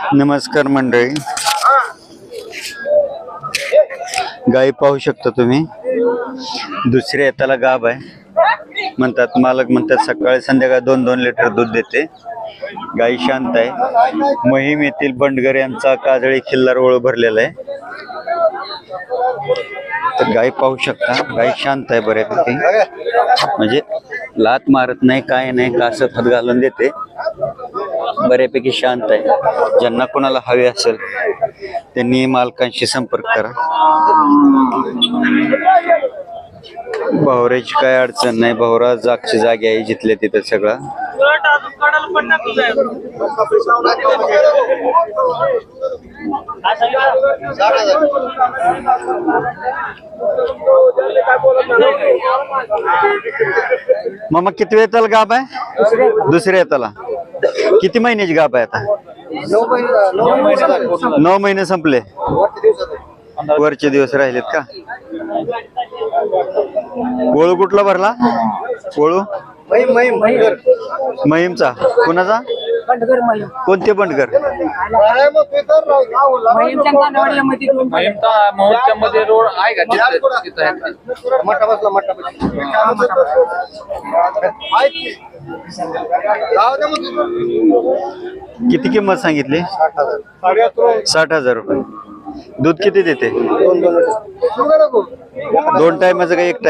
नमस्कार मंडळी. गाई पाहू शकता तुम्ही. दुसऱ्या येताला गाब आहे. म्हणतात मालक म्हणतात सकाळी संध्याकाळी दोन दोन लिटर दूध देते. गाई शांत आहे. महिम येथील बंडगर यांचा काजळी खिल्लार ओळ भरलेला आहे. तर गाय पाहू शकता. गाय शांत आहे बऱ्यापैकी. म्हणजे लात मारत नाही काय नाही कासत हात घालून देते. बऱ्यापैकी शांत आहे. ज्यांना कोणाला हवे असेल त्यांनी मालकांशी संपर्क करा. भावऱ्याची काय अडचण नाही. भावरा जागची जागी आहे जिथल्या तिथं सगळा. मग किती वेळ येताल गाब आहे दुसऱ्या येताला. किती महिन्याची गाब आहे आता? नऊ महिने संपले. वरचे दिवस राहिलेत का? ओळू कुठला भरला? ओळू महिमचा कुणाचा? कोणते बंडकर रोड किती किंमत सांगितली? साठ हजार रुपये. दूध किती देते? दोन टायमाचं का एक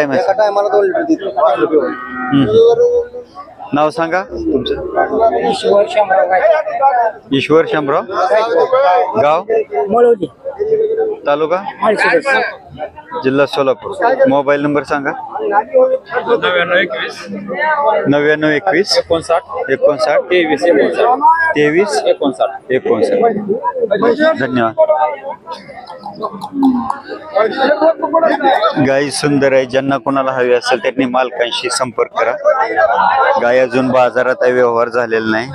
हम्म. नाव सांगा तुमचं? ईश्वर शंभर गाय ईश्वर शामराव गाव? तालुका? जिल्हा सोलापूर. मोबाईल नंबर सांगा. नव्याण्णव एकवीस. नव्याण्णव एकवीस. एकोणसाठ. एकोणसाठ. तेवीस एकोणसाठ. तेवीस. एकोणसाठ. एकोणसाठ. धन्यवाद. गाय सुंदर आहे. ज्यांना कोणाला हवी असेल त्यांनी मालकांशी संपर्क करा. गाय अजून बाजारात व्यवहार झालेला नाही.